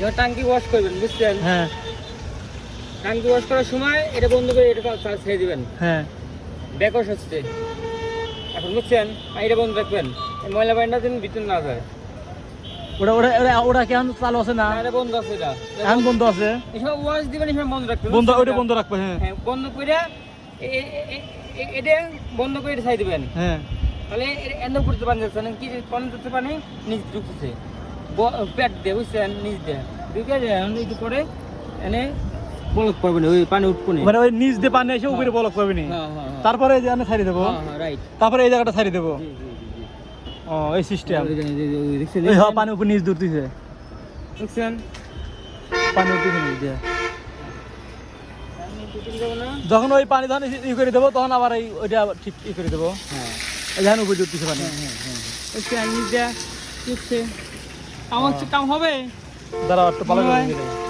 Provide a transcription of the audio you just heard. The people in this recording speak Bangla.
এবার টাঙ্কি ওয়াশ করবেন বুঝছেন? হ্যাঁ। টাঙ্কি ওয়াশ করার সময় এটা বন্ধ করে এটা ছেড়ে দিবেন। হ্যাঁ। ব্যাকওয়াশ হচ্ছে। এখন বুঝছেন? এটা বন্ধ রাখবেন। ময়লা পানিটা যেন ভিতরে না যায়। ওটা ওটা ওটা- ওটা কেমন চালু আছে না? আর বন্ধ আছে এটা। এখন বন্ধ আছে? এসব ওয়াশ দিবেন এসব বন্ধ রাখবেন বন্ধ এটা? বন্ধ রাখবে হ্যাঁ। হ্যাঁ বন্ধ করে এটা বন্ধ করে ছাই দিবেন। হ্যাঁ। তাহলে এটা এন্ড করতে পারেন কি পানি করতে পানি? নিচ ঢুকতেছে। ব- পেট দিয়ে বুঝছেন? নিচ দিয়ে। ঢুকে যায় একটু পরে এনে বলক পাবেন ওই পানি উঠবো না। মানে ওই নিচ দিয়ে পানি এসে উপরে বলক পাবে নি। হ্যাঁ হ্যাঁ হ্যাঁ। তারপরে এই এখানে ছাড়ি দেবো। হ্যাঁ হ্যাঁ রাইট তারপরে এই জায়গাটা ছাড়ি দেবো। ও এই সিস্টেম এই হ্যাঁ পানি উপর নিচ দূরতেছে দেখছেন? পানি উঠতেছে নিচ দিয়ে। না। যখন ওই পানি ধরনের ই করে দেবো তখন আবার এই ওইটা ঠিক ই করে দেবো। হ্যাঁ। এই যেখানে উপরে উঠতেছে পানি। হ্যাঁ হ্যাঁ হ্যাঁ নিচ দিয়ে আমার কাম হবে দাঁড়াও একটু ভালো করে।